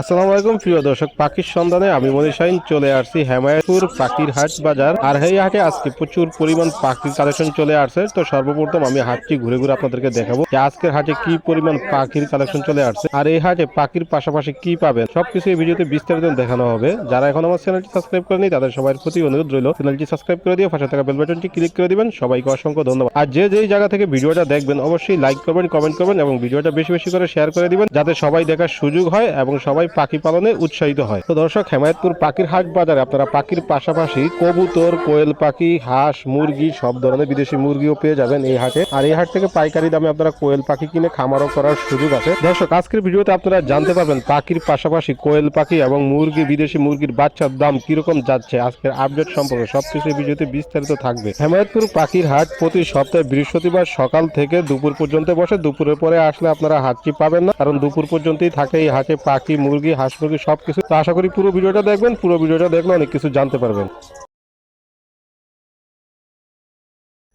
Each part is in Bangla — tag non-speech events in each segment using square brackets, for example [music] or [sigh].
আসসালামু আলাইকুম, প্রিয় দর্শক, পাখির সন্ধানে আমি মনিশাইন চলে আসছি হেমায়তপুর পাখির হাট বাজার। আর এই হাটে আজকে প্রচুর পরিমাণ পাখির কালেকশন চলে আসছে। তো সর্বপ্রথম আমি হাটটি ঘুরে ঘুরে আপনাদেরকে দেখাবো যে আজকের হাটে কি পরিমাণ পাখির কালেকশন চলে আসছে আর এই হাটে পাখির পাশাপাশি কি পাবেন? সবকিছু এই ভিডিওতে বিস্তারিত দেখানো হবে। যারা এখন আমার চ্যানেলটি সাবস্ক্রাইব করেনি তাদের সবার প্রতি অনুরোধ রইল। চ্যানেলটি সাবস্ক্রাইব করে দিয়ে পাশে থাকা বেল বাটনটি ক্লিক করে দিবেন। সবাইকে অসংখ্য ধন্যবাদ। আর যে যেই জায়গা থেকে ভিডিওটা দেখবেন, অবশ্যই লাইক করবেন, কমেন্ট করবেন এবং ভিডিওটা বেশি বেশি করে শেয়ার করে দিবেন, যাতে সবাই দেখার সুযোগ হয় এবং সবাই পাখি পালনে উৎসাহিত হয়। তো দর্শক, হেমায়তপুর পাখির হাট বাজারে আপনারা পাখির পাশাপাশি কবুতর, কোয়েল পাখি, হাঁস, মুরগি, সব ধরনের বিদেশি মুরগিও পেয়ে যাবেন এই হাটে। আর এই হাট থেকে পাইকারি দামে আপনারা কোয়েল পাখি কিনে খামারও করার সুযোগ আছে। দর্শক, আজকের ভিডিওতে আপনারা জানতে পারবেন পাখির পাশাপাশি কোয়েল পাখি এবং মুরগি, বিদেশি মুরগির বাচ্চার দাম কীরকম যাচ্ছে। আজকের আপডেট সম্পর্কে সবকিছু ভিডিওতে বিস্তারিত থাকবে। হেমায়তপুর পাখির হাট প্রতি সপ্তাহে বৃহস্পতিবার সকাল থেকে দুপুর পর্যন্ত বসে। দুপুরের পরে আসলে আপনারা হাটটি পাবেন না, কারণ দুপুর পর্যন্তই থাকে এই হাটে পাখি, মুরগি হাঁস মুরগি সব কিছু তো আশা করি পুরো ভিডিওটা দেখবেন, পুরো ভিডিওটা দেখলে অনেক কিছু জানতে পারবেন।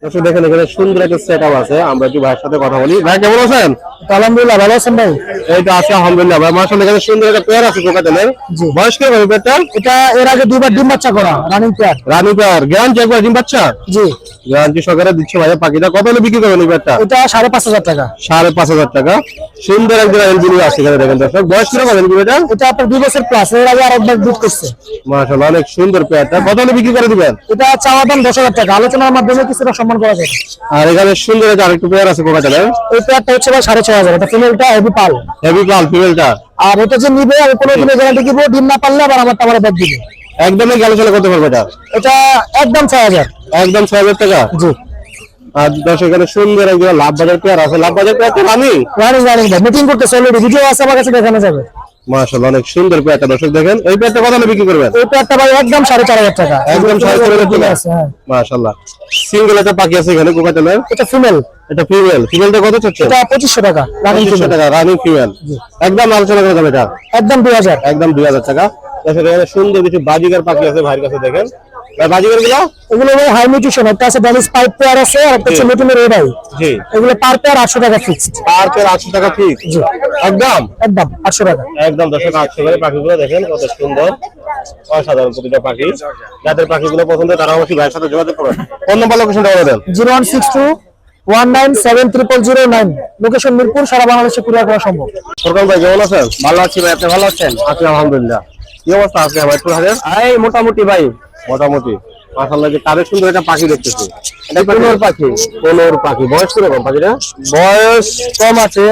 দর্শক দেখেন এখানে সুন্দর একটা আছে। আমরা ভাইয়ের সাথে কথা বলি। ভাই কেমন আছেন? আলহামদুলিল্লাহ ভালো আছেন ভাই? এই তো আছে আলহামদুলিল্লাহ। ভাই এখানে সুন্দর একটা পেয়ার আছে কোকাতেলের বয়স কি হবে পেয়ারটা এটা এর আগে দুবার ডিম বাচ্চা করা রানিং পেয়ার রানী পেয়ার গ্যারান্টি একবার ডিম বাচ্চা? জি। গ্যারান্টি সহকারে দিচ্ছে ভাইয়া পাখিটা। কত হলে বিক্রি করবেন এই পেয়ারটা এটা সাড়ে পাঁচ হাজার টাকা। সাড়ে পাঁচ হাজার টাকা। সুন্দর একজন এলবিনি আছে এখানে দেখেন দর্শক। বয়স কীরকম এলবিনিটা এটা আপনার দুই বছর প্লাস এর আগে আর একবার দুধ করছে। মাসাল্লাহ অনেক সুন্দর পেয়ারটা কত হলে বিক্রি করে দিবেন? এটা চাওয়া দাম দশ হাজার টাকা। আলোচনার মাধ্যমে কিছুটা সম্মান করা যাবে আর এখানে সুন্দর একটা আরেকটু পেয়ার আছে কোকাতেলের এই পেয়ারটা হচ্ছে ভাই সাড়ে ছয় হাজার। এটা ফিমেলটা হেভি পাল হেভি পাল ফিমেলটা আর এটা যে নিবে আমি কোনো দিনে গ্যারান্টি দিব ডিম না পারলে আবার আমার টাবার ব্যাগ দিবে। একদমই আলোচনা করতে পারবে এটা। এটা একদম ছয় হাজার। একদম ছয় হাজার টাকা? জি। আর দর্শক এখানে সুন্দর একজন লাভ বাজার পেয়ার আছে লাভ বাজার পেয়ার তো রানিং রানিং মিটিং করতেছে অলরেডি ভিডিও আছে আমার কাছে দেখানো যাবে। মাশাআল্লাহ অনেক সুন্দর পেয়ারটা। দর্শক দেখেন এই পেয়ারটা কত দামে বিক্রি করবেন? এই পেয়ারটা ভাই একদম 4.5 টাকা। একদম 4.5 টাকা। আছে হ্যাঁ। মাশাআল্লাহ। সিঙ্গেল এটা পাখি আছে এখানে কোকাটেলের এটা ফিমেল এটা ফিমেল ফিমেলটা কত চাচ্ছে এটা পঁচিশশো টাকা রানিং ফিমেল টাকা রানিং ফিমেল একদম আলোচনা করে যাবে এটা? একদম দুই হাজার। একদম দুই হাজার টাকা। দেখেন এখানে সুন্দর কিছু বাজিকার পাখি আছে ভাইয়ের কাছে দেখেন। বাজিকারগুলো এগুলো ভাই হাই নিউট্রিশন একটা আছে ড্যামেজ পাইপ পেয়ার আছে আর একটা হচ্ছে মিটুনের রেড আই জি। এগুলো পার পেয়ার আটশো টাকা ফিক্সড পার পেয়ার আটশো টাকা ফিক্স জি। একদম? একদম আটশো টাকা। একদম করে পাখিগুলো দেখেন কত সুন্দর। অসাধারণ প্রতিটা পাখি। যাদের পাখিগুলো পছন্দ তারা অবশ্যই ভাইয়ের সাথে যোগাযোগ করবেন ফোন নাম্বার লোকেশনটা বলে দেন। Zero one six two one nine seven triple zero nine location Mirpur সারা বাংলাদেশে কুরিয়ার করা সম্ভব। সরকার ভাই কেমন আছেন? ভালো আছি ভাই আপনি ভালো আছেন? আছি আলহামদুলিল্লাহ। কি অবস্থা আছে ভাইপুর হাটের এই মোটামুটি ভাই। মোটামুটি। মাসাল্লাহ যে তাদের সুন্দর একটা পাখি দেখতেছি। এটা কোনোর পাখি? কোনোর পাখি। বয়স কীরকম পাখিটা? বয়স কম আছে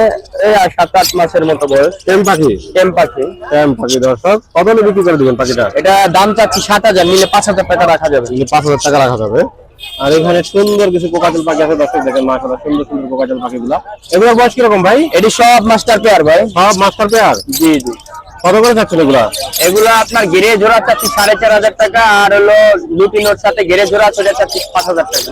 এই সাত আট মাসের মতো বয়স। সেম পাখি? টেম পাখি। সেম পাখি দর্শক। কত বিক্রি করে দিবেন পাখিটা? এটা দাম চাচ্ছি সাত হাজার নিলে পাঁচ হাজার টাকা রাখা যাবে। এই পাঁচ হাজার টাকা রাখা যাবে। আর এখানে সুন্দর কিছু কোকাটেল পাখি আছে দর্শক দেখেন মাসাল্লাহ সুন্দর সুন্দর কোকাটেল পাখিগুলা। এগুলো বয়স কীরকম ভাই? এটি সব মাস্টার পেয়ার ভাই। সব মাস্টার পেয়ার? জি জি। কত করে যাচ্ছেন এগুলা? এগুলো আপনার গেরে জোড়া চাচ্ছি সাড়ে চার হাজার টাকা আর হলো লুটিনোর সাথে গেরে জোড়া সেটা চাচ্ছি পাঁচ হাজার টাকা।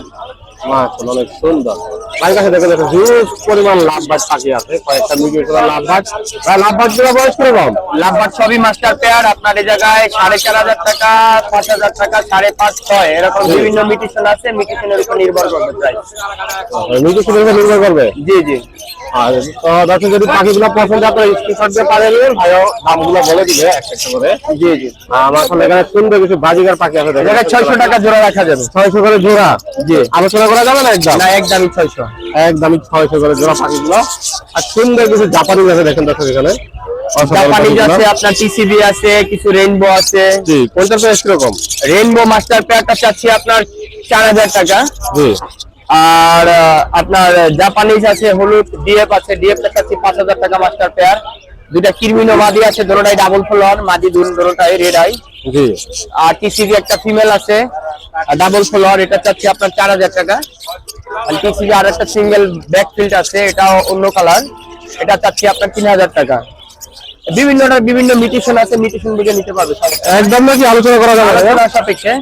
মাশাআল্লাহ অনেক সুন্দর। ভাই কাছে দেখেন একটা হিউজ পরিমাণ লাভবাজ পাখি আছে। কয়েকটা মিডিয়াম লাভবাজ ভাই লাভবাজগুলো বয়স কীরকম লাভবার সবই মাস্টার পেয়ার আপনার এই জায়গায় সাড়ে চার হাজার টাকা পাঁচ হাজার টাকা সাড়ে পাঁচ ছয়। এরকম বিভিন্ন মিটিশন আছে মিটিশনের উপর নির্ভর করবে প্রাইস মিউজিকের উপর নির্ভর করবে? জি জি। আর তো দর্শক যদি পাখিগুলো পছন্দ আপনার স্ক্রিনশট দিয়ে দিবেন। ভাইও দামগুলো বলে দিবে একটা একটা করে। জি জি। আমার আসলে এখানে সুন্দর কিছু বাজিকার পাখি আছে জায়গায় ছয়শো টাকা জোড়া রাখা যাবে। ছয়শো করে জোড়া? জি। আলোচনা করা যাবে না একদম? না একদমই ছয়শো। একদমই ছয়শো করে জোড়া পাখিগুলো। আর সুন্দর কিছু জাপানি আছে দেখেন দর্শক এখানে। জাপানিজ আছে আপনার টিসিবি আছে কিছু রেইনবো আছে। জি কোনটার প্রাইস কীরকম? রেইনবো মাস্টার পেয়ারটা চাচ্ছি আপনার চার হাজার টাকা। জি। আর আপনার জাপানিজ আছে হলুদ ডিএফ আছে ডিএফ চাচ্ছি পাঁচ হাজার টাকা মাস্টার পেয়ার দুইটা কিরমিনো মাদি আছে দুটোটাই ডাবল ফ্লোয়ার মাদি দুটোটাই রেড আই জি। আর টিসিবি একটা ফিমেল আছে ডাবল ফ্লোয়ার এটা চাচ্ছি আপনার চার হাজার টাকা। আর টিসিবি আর একটা সিঙ্গেল ব্যাক ফিল্ড আছে এটা অন্য কালার এটা চাচ্ছি আপনার তিন হাজার টাকা। বিভিন্নটার বিভিন্ন মিউটেশন আছে মিউটেশন বুঝে নিতে পারবে একদম নাকি আলোচনা করা যাবে? না আলোচনা সাপেক্ষে।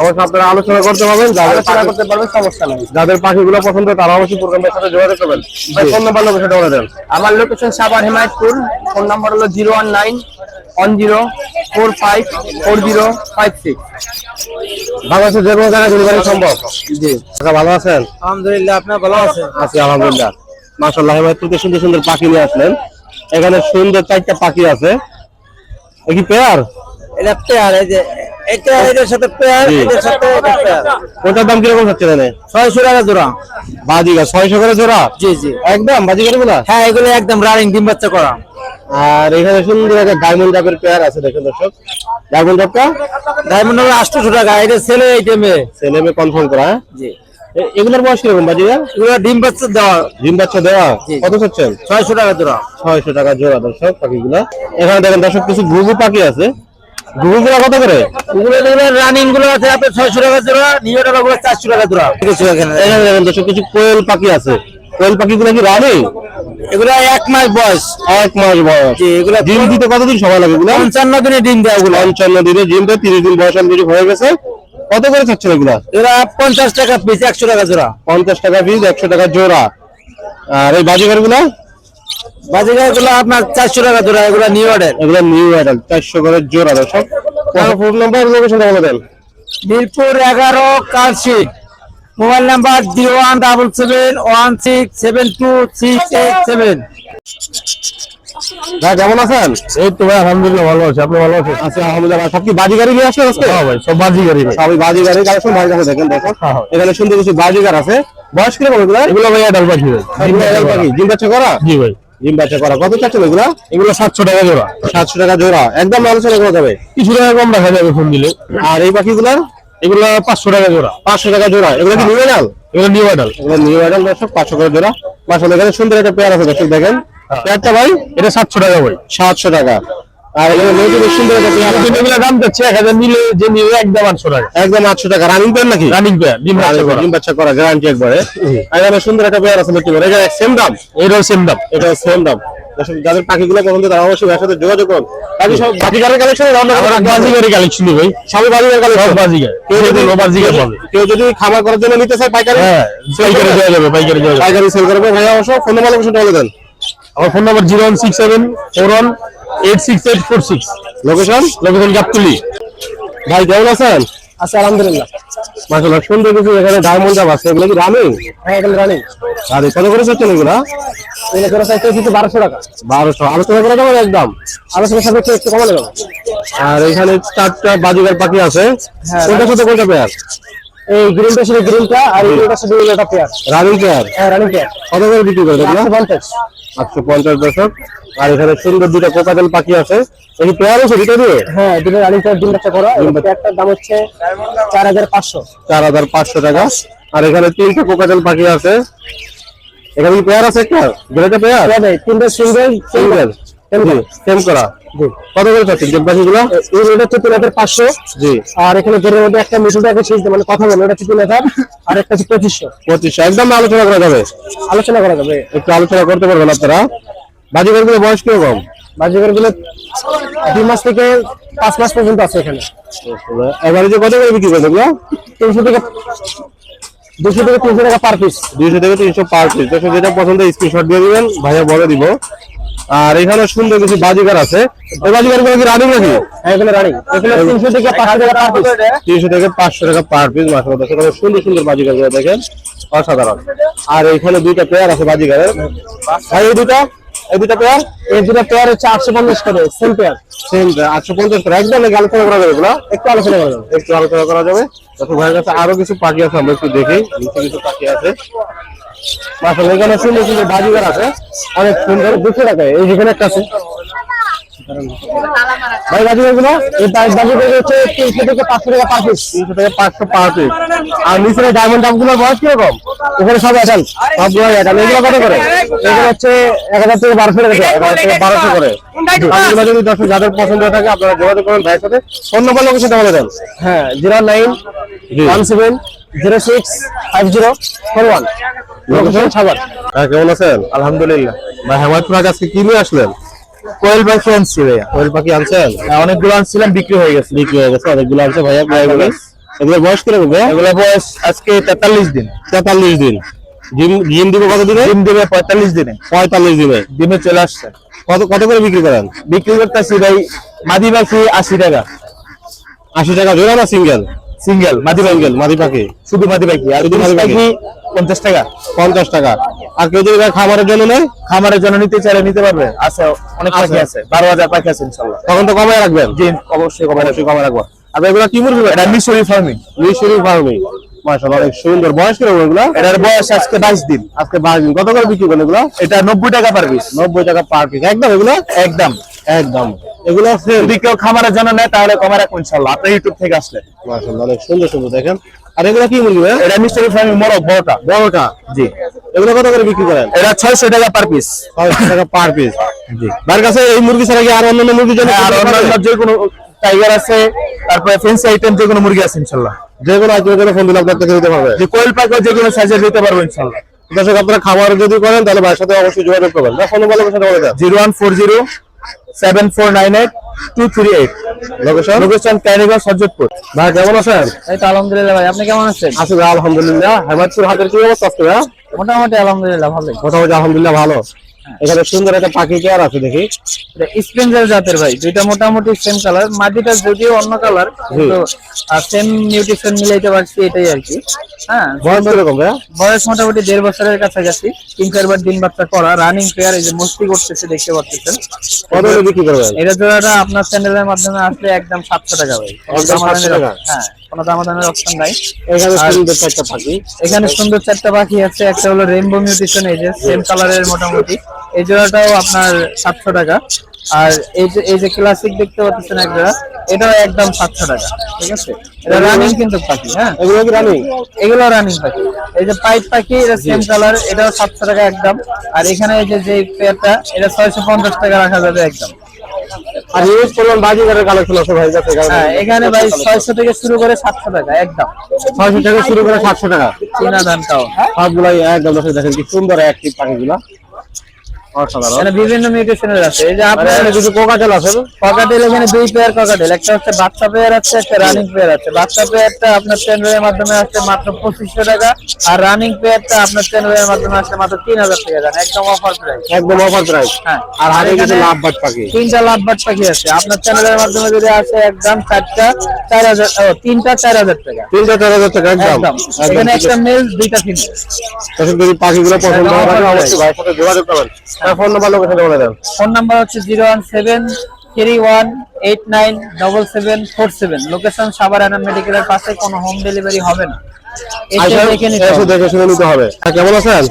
অবশ্যই আপনারা আলোচনা করতে পারবেন আলোচনা করতে পারবে সমস্যা নাই। যাদের পাখিগুলো পছন্দ তারা অবশ্যই প্রোগ্রামের সাথে যোগাযোগ করবেন। ফোন নাম্বার লোকেশনটা বলে দেন। আমার location Savar Hemayetpur phone number হলো zero one nine one zero four five four zero five six. বাংলাদেশের যে কোনো জায়গায় ডেলিভারি সম্ভব? জি। ভালো আছেন? আলহামদুলিল্লাহ আপনার ভালো আছেন? আছি আলহামদুলিল্লাহ। মাশাআল্লাহ হেমায়তপুরতে সুন্দর সুন্দর পাখি নিয়ে আসলেন। এখানে সুন্দর চারটা পাখি আছে। কি পেয়ার? এটা পেয়ার এই যে এটা এটার সাথে পেয়ার এটার সাথে এটা পেয়ার। ওটার দাম কীরকম হচ্ছে এখানে? ছয়শো টাকা জোড়া। বাজিগার ছয়শো করে জোড়া? জি জি। একদম বাজিগারগুলা হ্যাঁ এগুলো একদম রানিং ডিম বাচ্চা করা। আর এখানে সুন্দর একটা ডায়মন্ড ডাবের পেয়ার আছে দেখুন দর্শক। ডায়মন্ড ডাবটা ডায়মন্ড আটশোশো টাকা এটা ছেলে মেয়ে ছেলে মেয়ে কনফার্ম করা হ্যাঁ? জি। এগুলোর বয়স কীরকম এগুলো ডিম বাচ্চা দেওয়া। ডিম বাচ্চা দেওয়া? কত চাচ্ছেন ছয়শো টাকা জোড়া। ছয়শো টাকা জোড়া দর্শক পাখিগুলা। এখানে দেখেন দর্শক কিছু ঘুঘু পাখি আছে। ঘুঘুগুলা কত করে? এগুলো রানিংগুলো আছে আপনার ছয়শো টাকা জোড়া নিউ টাকা গুলো চারশো টাকা জোড়া। ঠিক আছে এখানে এখানে দেখেন দর্শক কিছু কোয়েল পাখি আছে। কোয়েল পাখিগুলো কি রানি? এগুলো এক মাস বয়স। এক মাস বয়স। এগুলো ডিম দিতে কতদিন সময় লাগে এগুলো? পঞ্চান্ন দিনে ডিম দেয় ওগুলো পঞ্চান্ন দিনে ডিমটা তিরিশ দিন বয়স অলরেডি হয়ে গেছে। কত করে চাচ্ছেন এগুলা? এগুলো পঞ্চাশ টাকা পিস একশো টাকা জোড়া। পঞ্চাশ টাকা পিস একশো টাকা জোড়া। আর এই বাজিগারগুলা? বাজিগারগুলো আপনার চারশো টাকা জোড়া এগুলো নিউ অর্ডার এগুলো নিউ অ্যাডাল চারশো করে জোড়া দর্শক। ফোন নাম্বার লোকেশন বলে দেন। মিরপুর এগারো Kalshi mobile number zero one double seven one six seven two six eight seven ভাই কেমন আছেন? এই তো ভাই আলহামদুলিল্লাহ ভালো আছি। আপনি ভালো আছেন? আচ্ছা আলহামদুলিল্লাহ সব কি বাজিগারি নিয়ে আসলেন আজকে? হ্যাঁ ভাই সব বাজিগারি সবই বাজিগারি কালেকশন ভাই কাছে দেখেন দেখো এখানে সুন্দর কিছু বাজিগার আছে। বয়স কীরকম এগুলো? এগুলো ভাই অ্যাডাল পাখি পাখি জিম বাচ্চা করা জি ভাই। জিম বাচ্চা করা কত চাচ্ছেন এগুলো? এগুলো সাতশো টাকা জোড়া। সাতশো টাকা জোড়া। একদম আলোচনা করা যাবে? কিছু টাকা কম রাখা যাবে ফোন দিলে। আর এই পাখিগুলো এগুলো পাঁচশো টাকা জোড়া। পাঁচশো টাকা জোড়া। এগুলো কি অ্যাডাল এগুলো নিউ মডেল এগুলো নিউ অ্যাডাল দর্শক পাঁচশো করে জোড়া। মাসাল এখানে সুন্দর একটা পেয়ার আছে দর্শক দেখেন। পেয়ারটা ভাই? এটা সাতশো টাকা ভাই। সাতশো টাকা। আর সুন্দর একটা পেয়ার আছে। এগুলো দাম যাচ্ছে এক হাজার নিলে যে একদম আটশো টাকা। একদম আটশো টাকা। রানিং পেয়ার নাকি? রানিং পেয়ার ডিম বাচ্চা করা। ডিম বাচ্চা করা গ্যারান্টি একবারে। আর এখানে সুন্দর একটা পেয়ার আছে এটা সেম দাম। এটাও সেম দাম। এটা সেম দাম। দর্শক, যাদের পাখিগুলো পছন্দ তারা অবশ্যই এর সাথে যোগাযোগ করুন। বাকি সব বাজিগারের কালেকশন আমরা বাজিগারি কালেকশন ভাই। সবই বাজিগার কালেকশন বাজিগার। কেউ যদি বাজিগার পাবে। কেউ যদি খাবার করার জন্য নিতে চায় পাইকারি হ্যাঁ পাইকারি দেওয়া যাবে পাইকারি দেওয়া যাবে। পাইকারি সেল করবে ভাইয়া অবশ্য ফোন নাম্বার লোকেশনটা বলে দেন। আমার phone number zero one six seven four one eight six eight four six. Location location Gabtoli. ভাই কেমন আছেন? আচ্ছা আলহামদুলিল্লাহ। মাসাল্লাহ সুন্দর কিছু এখানে ডায়মন্ড আছে। এগুলো কি রানিং হ্যাঁ এগুলো রানিং আর কত করে চাচ্ছেন এগুলো? এগুলো করে চাইতে কিন্তু টাকা। বারোশো। আলোচনা করে দেবো একদম? আলোচনা সাপেক্ষে একটু কমানো যাবে। আর এখানে চারটা বাজিগার পাখি আছে। কোনটা সাথে কোনটা পেয়ার এই গ্রিনটা সাথে গ্রিনটা আর এই গ্রিনটা সাথে এটা পেয়ার রানিং পেয়ার হ্যাঁ রানিং পেয়ার কত করে বিক্রি করে এগুলা একশো পঞ্চাশ। আটশো পঞ্চাশ দশক। আর এখানে সুন্দর দুটা কোকাটেল পাখি আছে। এই পেয়ার আছে দুটো দিয়ে? হ্যাঁ দুটো রানিং পেয়ার ডিম বাচ্চা করা এই পেয়ারটার দাম হচ্ছে চার হাজার পাঁচশো। চার হাজার পাঁচশো টাকা। আর এখানে তিনটা কোকাটেল পাখি আছে। এখানে কি পেয়ার আছে একটা? দুটা পেয়ার তিনটা সিঙ্গেল সিঙ্গেল সেম করা? কত করে চাচ্ছেন? যে এই রেট হচ্ছে তিন হাজার পাঁচশো। জি। আর এখানে বেরের মধ্যে একটা মিঠুন টাকা মানে কথা বলে ওটা হচ্ছে তিন হাজার আর একটা হচ্ছে পঁচিশশো। পঁচিশশো। একদম আলোচনা করা যাবে। আলোচনা করা যাবে। একটু আলোচনা করতে পারবেন আপনারা। বাজিগারগুলো বয়স কীরকম? বাজিগর দুই মাস থেকে পাঁচ মাস পর্যন্ত আছে এখানে। এবারে যে কত করে বিক্রি করেন এগুলো? তিনশো থেকে দুশো থেকে তিনশো টাকা পার পিস থেকে তিনশো পার পিস যেটা পছন্দ স্ক্রিনশট দিয়ে দিবেন ভাইয়া বলে দিব। আর এখানে সুন্দর কিছু বাজিগার আছে। এই গুলো কি রানিং নাকি? রানিং থেকে পাঁচশো টাকা পার পিস তিনশো থেকে পাঁচশো টাকা পার পিস সুন্দর সুন্দরগুলো দেখেন। অসাধারণ। আর এখানে দুইটা পেয়ার আছে ভাই এই দুটা এই পেয়ার এই পেয়ার হচ্ছে আটশো পঞ্চাশ করে সেম পেয়ার সেম করে। একদম আলোচনা করা যাবে একটু আলোচনা করা যাবে। একটু আলোচনা করা যাবে। ভাইয়ের কাছে আরও কিছু পাখি আছে আমরা একটু দেখি। কিছু পাখি আছে। আসলে এখানে সুন্দর সুন্দর বাজিগার আছে। অনেক সুন্দর দুশো টাকায় এই যেখানে একটা আছে। ভাই বাজিগারগুলো এই বাজিগর হচ্ছে তিনশো থেকে পাঁচশো টাকা পার পিস তিনশো থেকে পাঁচশো পার পিস আর নিচে ডায়মন্ডগুলোর বয়স কীরকম? এখানে সব অ্যাডাল সবগুলো এখানে এগুলো কত করে? এগুলো হচ্ছে এক হাজার থেকে বারোশো টাকা এক হাজার থেকে বারোশো করে। যদি দর্শক যাদের পছন্দ থাকে আপনারা যোগাযোগ করেন ভাইয়ের সাথে। ফোন নম্বর লোকেশনটা বলে দেন। হ্যাঁ zero nine one seven zero six five zero four one. Location হ্যাঁ কেমন আছেন? আলহামদুলিল্লাহ। ভাই হেমায়তপুর আজকে কি নিয়ে আসলেন? কোয়েল পাখি আনছি ভাইয়া। কোয়েল পাখি আনছেন? হ্যাঁ, অনেকগুলো আনছিলাম বিক্রি হয়ে গেছে। বিক্রি হয়ে গেছে অনেকগুলো আছে ভাইয়া। ভাইয়াগুলো এগুলো বয়স কীরকম এগুলো বয়স আজকে তেতাল্লিশ দিন। তেতাল্লিশ দিন। জিম দিব কত দিনে? ডিম দেবে পঁয়তাল্লিশ দিনে। পঁয়তাল্লিশ দিনে। ডিমে চলে আসছে। কত কত করে বিক্রি করেন? বিক্রি করতেছি ভাই মাদি পাখি আশি টাকা। আশি টাকা জোড়া না সিঙ্গেল? সিঙ্গেল মাদি সিঙ্গেল মাদি পাখি। শুধু মাদি পাখি আর শুধু মাদি পাখি। পঞ্চাশ টাকা। পঞ্চাশ টাকা। আর কেউ যদি খামারের জন্য নেয় খামারের জন্য নিতে চাইলে নিতে পারবে। আছে অনেক পাখি আছে। বারো হাজার পাখি আছে ইনশাল্লাহ। তখন তো কমায় রাখবেন? জি অবশ্যই কমাই অবশ্যই কমায় রাখব। আর এগুলো কি মুরগি এটা মিশরি ফার্মিং মিশরি ফার্মিং মাশাআল্লাহ অনেক সুন্দর। বয়স কীরকম এগুলো? এটার বয়স আজকে বাইশ দিন। আজকে বাইশ দিন। কত করে বিক্রি করেন এগুলো? এটা নব্বই টাকা পার পিস নব্বই টাকা পার পিস একদম এগুলো? একদম। একদম। এগুলো যদি কেউ খামারের জন্য নেয় তাহলে কমে রাখব ইনশাল্লাহ। আপনার ইউটিউব থেকে আসলে। মাশাআল্লাহ অনেক সুন্দর সুন্দর দেখেন। আর এগুলো কি মুরগি এটা মিশরি ফার্মিং মোরগ বড়টা। বড়টা? জি। এগুলো কত করে বিক্রি করেন? এটা ছয়শো টাকা পার পিস ছয়শো টাকা পার পিস জি। কাছে এই মুরগি ছাড়া কি আর অন্যান্য মুরগির জন্য আর অন্যান্য যে কোনো টাইগার আছে তারপরে ফেন্সি আইটেম যে কোনো মুরগি আছে ইনশাল্লাহ। যে কোনো আইটেমের জন্য ফোন দিলে দিতে পারবে যে কোয়েল যে কোনো সাইজের দিতে পারব ইনশাল্লাহ। দর্শক আপনারা খাবার যদি করেন তাহলে ভাইয়ের সাথে অবশ্যই যোগাযোগ করবেন। ফোন সাথে বলে দেন। Zero one four zero seven four nine eight two three eight location location Kaniganj Sajjatpur ভাই কেমন আছেন? এই তো আলহামদুলিল্লাহ ভাই আপনি কেমন আছেন? আছি ভাই আলহামদুলিল্লাহ। হেমায়তপুর হাতের কি অবস্থা আজকে ভাই? মোটামুটি আলহামদুলিল্লাহ ভালো মোটামুটি আলহামদুলিল্লাহ ভালো। এখানে সুন্দর একটা পাখি কেয়ার আছে দেখি। স্পেন্সার জাতের ভাই দুইটা মোটামুটি সেম কালার মাটিটা যদিও অন্য কালার কিন্তু সেম নিউট্রিশন মিলাইতে পারছি এটাই আর কি। হ্যাঁ বয়স কীরকম ভাই বয়স মোটামুটি দেড় বছরের কাছাকাছি তিন চারবার দিন বাচ্চা করা রানিং প্লেয়ার এই যে মস্তি করতেছে দেখতে পাচ্ছেন কত বিক্রি করবেন? এটা জোড়াটা আপনার চ্যানেলের মাধ্যমে আসলে একদম সাতশো টাকা ভাই। একদম দামাদামির 700 টাকা? হ্যাঁ। কোনো দামাদামের অপশন নাই। এখানে সুন্দর একটা পাখি। এখানে সুন্দর চারটা পাখি আছে একটা হলো রেইনবো মিউটেশন এই যে সেম কালারের মোটামুটি। এই জোড়াটাও আপনার সাতশো টাকা। আর এই যে এই যে ক্লাসিক দেখতে পাচ্ছেন এক জোড়া এটাও একদম সাতশো টাকা ঠিক আছে? এটা রানিং কিন্তু পাখি হ্যাঁ? এগুলো কি রানিং এগুলো রানিং পাখি। এই যে পাইপ পাখি এটা সেম কালার এটাও সাতশো টাকা একদম। আর এখানে এই যে যে পেয়ারটা এটা ছয়শো পঞ্চাশ টাকা রাখা যাবে একদম। আর ইউজ করলাম বাজিগারের কালেকশন আছে ভাই যাতে হ্যাঁ এখানে ভাই ছয়শো থেকে শুরু করে সাতশো টাকা একদম। ছয়শো থেকে শুরু করে সাতশো টাকা। চীনা সবগুলাই একদম দেখেন কি সুন্দর অ্যাক্টিভ পাখিগুলা। অসাধারণ। বিভিন্ন মিউটেশনের আছে। এই যে আপনার কিছু কোকাটেল আছে ককাটেল এখানে দুই পেয়ার ককাটেল একটা হচ্ছে বাচ্চা পেয়ার আছে একটা রানিং পেয়ার আছে। বাচ্চা পেয়ারটা আপনার চ্যানেলের মাধ্যমে আসছে মাত্র পঁচিশশো টাকা। আর রানিং পেয়ারটা আপনার চ্যানেলের মাধ্যমে আসছে মাত্র তিন হাজার টাকা। জান একদম অফার প্রাইস একদম অফার প্রাইস হ্যাঁ। আর হাতে কিছু লাভ বাট পাখি। তিনটা লাভ বাট পাখি আছে। আপনার চ্যানেলের মাধ্যমে যদি আসে একদম চারটা চার হাজার তিনটা চার হাজার টাকা। তিনটা চার হাজার টাকা একদম। এখানে একটা মেল দুইটা ফিমেল যদি পাখিগুলো পছন্দ হয় অবশ্যই সাথে যোগাযোগ করবেন। ফোন নাম্বার লোকেশন বলে দেন। ফোন নাম্বার হচ্ছে zero one seven three one eight nine double seven four seven. Location Savar মেডিকেলের পাশে কোনো হোম ডেলিভারি হবে না। এসে আচ্ছা দেখে নিতে হবে। দেখে শুনে নিতে হবে। আর কেমন আছেন?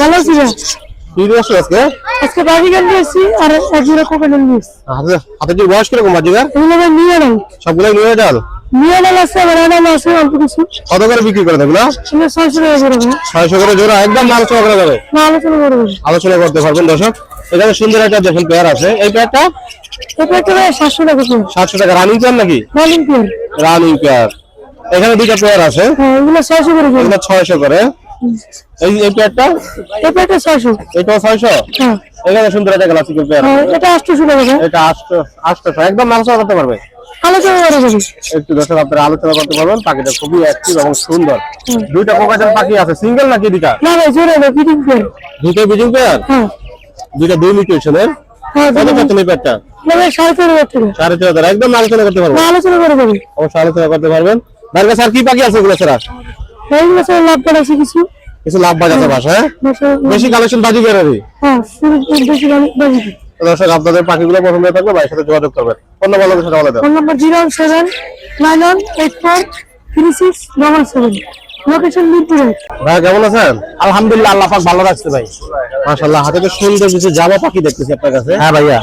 ভালো আছি আজকে? আর এক জোড়া নিয়েছি হাতে হাতে কি বয়স কীরকম বাজিগার? এগুলো নিয়ে নেন সবগুলাই নিয়ে যান নিয়ে নেন আছে আবার আছে অল্প কিছু। কত করে বিক্রি করে এগুলো ছয়শো টাকা করে ছয়শো করে জোড়া একদম আলোচনা করা যাবে না আলোচনা করে আলোচনা করতে পারবেন দর্শক। এখানে সুন্দর একটা দেখুন পেয়ার আছে। এই পেয়ারটা এটা একটা ভাই সাতশো টাকা সাতশো টাকা রানিং পেয়ার নাকি? রোলিং পেয়ার রানিং পেয়ার এখানে দুইটা পেয়ার আছে। হ্যাঁ এগুলো ছয়শো করে করে এগুলো ছয়শো করে। এই পেয়ারটা ছয়শো। এটাও ছয়শো? হ্যাঁ। এখানে সুন্দর একটা ক্লাসিকের পেয়ার হ্যাঁ এটা টাকা এটা আটশো আটশো একদম আলোচনা করতে পারবে। আলোচনা করে যাবে একটু দর্শক আপনারা আলোচনা করতে পারবেন পাখিটা খুবই অ্যাক্টিভ এবং সুন্দর। দুইটা কোকাটেল পাখি আছে সিঙ্গেল নাকি দুইটা? না ভাই জোরে ভাই ফিটিং পেয়ার দুইটা বিজিং পেয়ার হ্যাঁ। দুইটা দুই মিউটেশনের হ্যাঁ কত পেয়ারটা না ভাই টাকা একদম আলোচনা করতে পারবেন? আলোচনা করে যাবে অবশ্যই আলোচনা করতে পারবেন। তার কাছে আর কি পাখি আছে এগুলো এইগুলো লাভ আছে কিছু? কিছু লাভ বাজ আছে বাসায় বাসা- বেশি কালেকশন বাজি হ্যাঁ বাজিতে দর্শক আপনাদের পাখিগুলো পছন্দ থাকলে ভাইয়ের সাথে যোগাযোগ করবেন। সেটা বলে দেন। Phone number zero seven nine one eight four three six double seven. Location মিরপুরে ভাই কেমন আছেন? আলহামদুলিল্লাহ আল্লাহ পাক ভালো রাখছে ভাই। মাশাআল্লাহ হাতে তো সুন্দর কিছু জামা পাখি দেখতেছি আপনার কাছে। হ্যাঁ ভাইয়া।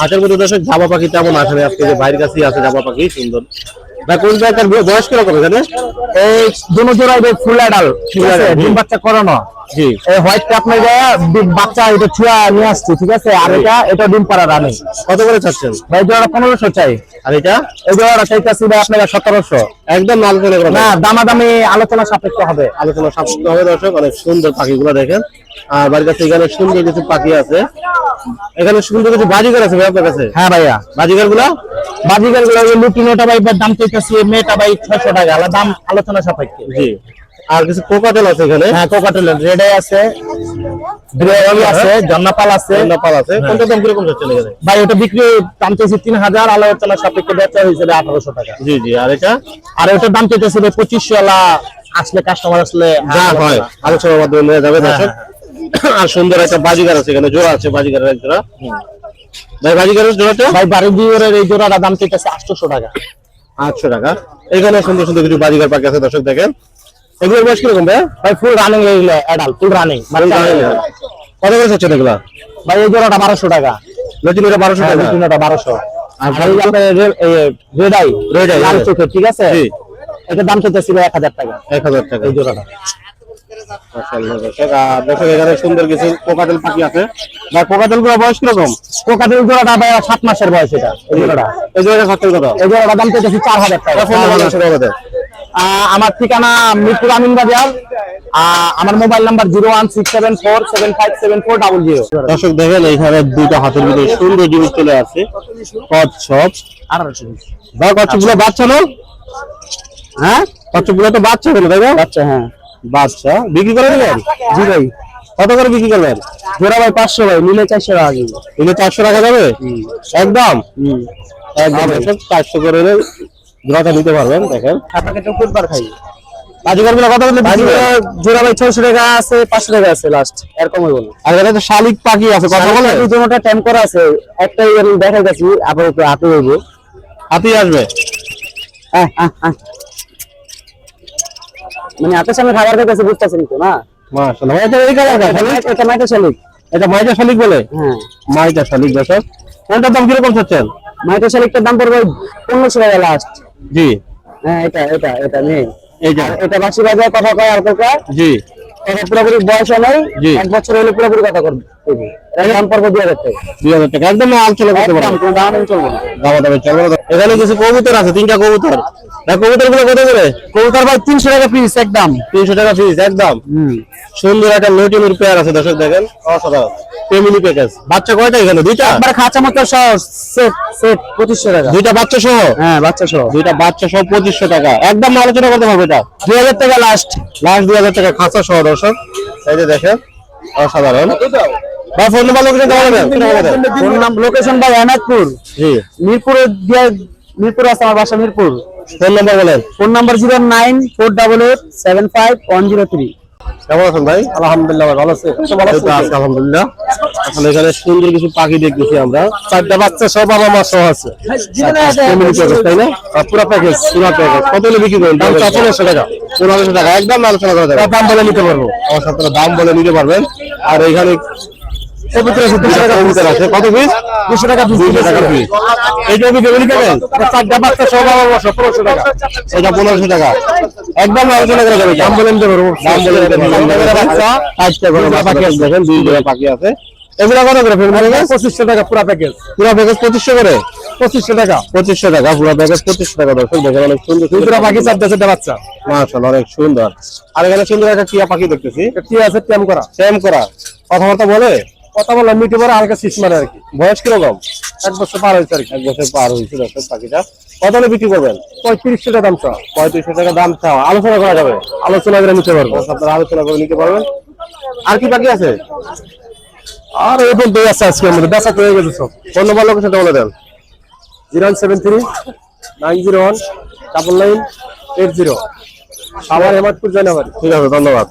হাতের মধ্যে দর্শক জামা পাখি তেমন আসে আজকে যে বাইরের কাছেই আছে জামা পাখি সুন্দর। ভাই কোন জায়গার বয়স কীরকম জানে এই দুনো জোড়াই ভাই ফুল অ্যাডাল ঠিক আছে? ডিম বাচ্চা করানো। জি। এই হোয়াইটটা আপনার বাচ্চা এটা ছুয়া নিয়ে আসছে ঠিক আছে? আর এটা এটা ডিম পাড়া রানি। কত করে চাচ্ছেন? ভাই জোড়া পনেরোশো চাই। আর এটা? এই জোড়াটা চাইতেছি ভাই আপনার সতেরোশো। একদম আলোচনা না দামাদামি আলোচনা সাপেক্ষ হবে। আলোচনা সাপেক্ষ হবে দর্শক অনেক সুন্দর পাখিগুলো দেখেন। আর বাড়ির কাছে এখানে সুন্দর কিছু পাখি আছে। এখানে সুন্দর কিছু বাজিগার আছে ভাই আপনার কাছে? হ্যাঁ ভাইয়া। বাজিগারগুলা বাজিগারগুলো লুটিনোটা ভাই দাম চাইতেছি মেয়েটা ভাই ছয়শো টাকা আলাদা দাম আলোচনা সাপেক্ষে। জি। আর কিছু কোকাটেল আছে এখানে? হ্যাঁ কোকাটেল রেড আছে আছে জন্নাপাল আছে। আছে। কোনটা দাম কীরকম যাচ্ছে এখানে? ভাই ওটা বিক্রি দাম চাইছি তিন হাজার আলোচনা সাপেক্ষে বেচা হয়েছে আঠারোশো টাকা। জি জি। আর এটা? আর ওটার দাম চাইতেছে পঁচিশশো আলা আসলে কাস্টমার আসলে যা হয় আলোচনার মাধ্যমে যাবে হ্যাঁ, দর্শক। [coughs] আর সুন্দর একটা বাজিগার আছে এখানে জোড়া আছে বাজিগারের এক জোড়া। ভাই বাজিগারের জোড়াটা? ভাই এই জোড়াটা দাম চাইতেছে আটশোশো টাকা। আটশো টাকা। এখানে সুন্দর সুন্দর কিছু বাজিগার পাখি আছে দর্শক দেখেন। এগুলোর বয়স কীরকম ভাই ভাই ফুল রানিং এগুলো অ্যাডাল্ট ফুল রানিং কত করে হচ্ছে এগুলা? ভাই এই জোড়াটা বারোশো টাকা। লটিনোটা বারোশো হ্যাঁ টাকা। বারোশো। আর ভাই রেড আই লাল হ্যাঁ। চোখে ঠিক আছে। এটার দাম চাইতেছিল এক হাজার টাকা। এক হাজার টাকা। এই জোড়াটা। দর্শক এখানে সুন্দর কিছু কোকাটেল পাখি আছে। ভাই কোকাটেলগুলো বয়স কীরকম? কোকাটেল জোড়াটা ভাই সাত মাসের বয়স এটা এই জোড়াটা। এই জোড়াটা খাচ্ছে কত? এই জোড়াটা দাম চাইতেছি চার হাজার টাকা। ফোন নাম্বার আছে আমাদের আহ, আমার ঠিকানা মিরপুর আমিন বাজার। আমার mobile number zero one six seven four seven five seven four double zero. দর্শক দেখেন এইখানে দুইটা হাতের ভিতরে সুন্দর জিনিস চলে আসছে। কচ্ছপ। আঠারোশো ভাই কচ্ছপগুলো বাচ্চা না? হ্যাঁ? কচ্ছপগুলো তো বাচ্চা কেন তাই আচ্ছা হ্যাঁ। বাচ্চা বিক্রি করে দিলেন জি ভাই। কত করে বিক্রি করলেন জোড়া ভাই পাঁচশো ভাই নিলে চারশো টাকা কিলো এগুলো চারশো টাকা যাবে? একদম? একদম। চারশো করে জোড়াটা নিতে পারবেন দেখেন। আপনাকে তো ফুটবার খাই বাজিকারগুলো? জোড়া ভাই ছয়শো টাকা আছে পাঁচশো টাকা আছে লাস্ট আর তো শালিক পাখি আছে কথা বলে দুটোটা টাইম করা আছে একটা দেখা গেছি আপাতত হাতে হইব। হাতি আসবে? হ্যাঁ হ্যাঁ হ্যাঁ মানে হাতের সামনে খাবার দেখেছে বুঝতেছেন তো না? মাশাআল্লাহ এটা এই কালার এটা মাইটা- এটা মাইটা শালিক। এটা মাইজা শালিক বলে? হ্যাঁ। মাইজা শালিক দর্শক। কোনটার দাম কীরকম চাচ্ছেন? মাইটা শালিকটার দাম পড়বে পনেরোশো টাকা লাস্ট জি। হ্যাঁ এটা এটা এটা নেই এটা বাসি বাজার কথা কয় আর কথা? জি। এটা পুরোপুরি বয়স নেই জি। এক বছর হলে পুরোপুরি কথা করবে দাম পড়বে দুই হাজার টাকা। দুই হাজার টাকা একদম আলোচনা করতে পারবেন দাম চলবো না। দামা দামে চলবে। এখানে কিছু কবুতর আছে তিনটা কবুতর। কবুতরগুলো কত করে? কবুতর ভাই তিনশো টাকা পিস একদম। তিনশো টাকা পিস একদম। সুন্দর একটা পেয়ার আছে দর্শক দেখেন। অসাধারণ। ফ্যামিলি প্যাকেজ বাচ্চা কয়টা এখানে? দুইটা? একবার খাঁচা মতো সহ সেট সেট পঁচিশশো টাকা। দুইটা বাচ্চা সহ? হ্যাঁ বাচ্চা সহ। দুইটা বাচ্চা সহ পঁচিশশো টাকা। একদম আলোচনা করতে পারবে এটা? দুই হাজার টাকা লাস্ট লাস্ট দুই হাজার টাকা খাঁচা সহ দর্শক। এই যে দেখেন অসাধারণ। বা ফোন নাম্বার লোকেশন দেওয়া ফোন নাম লোকেশন ভাই এনাদপুর জি। মিরপুরে মিরপুর আছে আমার বাসা মিরপুর। ফোন নাম্বার বলেন। Phone number zero nine four double eight seven five one zero three. কেমন আছেন ভাই? আলহামদুলিল্লাহ ভালো আছে। আলহামদুলিল্লাহ। আসলে এখানে সুন্দর কিছু পাখি দেখতেছি আমরা। চারটা বাচ্চা সব বাবা মা সহ আছে। তাই না? আর পুরো প্যাকেজ পুরো প্যাকেজ কত হলে বিক্রি করেন? দাম পনেরোশো টাকা। পনেরোশো টাকা। একদম আলোচনা করা যাবে দাম বলে নিতে পারব। আমার সাথে দাম বলে নিতে পারবেন। আর এখানে কবুতর আছে দুশো টাকা কবুতর আছে কত পিস দুশো টাকা দুশো টাকা পিস এইটা কি ফ্যামিলি প্যাকেজ চারটা বাচ্চা সব বাবা মা পনেরোশো টাকা। এটা পনেরোশো টাকা। একদম আলোচনা করা যাবে দাম বলে নিতে দাম বলে নিতে পারব বাচ্চা চারটা করে পাখি আছে দেখেন দুই জোড়া পাখি আছে। এগুলো কত করে ফ্যামিলি পঁচিশশো টাকা পুরো প্যাকেজ পুরো প্যাকেজ পঁচিশশো করে? পঁচিশশো টাকা। পঁচিশশো টাকা পুরো প্যাকেজ পঁচিশশো টাকা। দর্শক দেখেন অনেক সুন্দর সুন্দর। পাখি চারটা চারটা বাচ্চা। অনেক সুন্দর। আর এখানে সুন্দর একটা টিয়া পাখি দেখতেছি। টিয়া আছে ট্যাম করা। ট্যাম করা। কথাবার্তা বলে? কথা বলে মিটে পরে হালকা শীষ মারে আর কি। বয়স কীরকম? এক বছর পার হয়েছে আর কি। এক বছর পার হয়েছে দর্শক পাখিটা কত হলে বিক্রি করবেন? পঁয়ত্রিশশো টাকা দাম চাও পঁয়ত্রিশশো টাকা দাম চাও আলোচনা করা যাবে? আলোচনা করে নিতে পারব। আপনারা আলোচনা করে নিতে পারবেন। আর কি পাখি আছে? আর এই বলতে আছে আজকে আমাদের। তো হয়ে গেছে সব। ফোন নম্বর লোকেশনটা বলে দেন। Zero one seven three nine zero one double nine eight zero. আমার হেমাদপুর জানাবাড়ি ঠিক আছে ধন্যবাদ।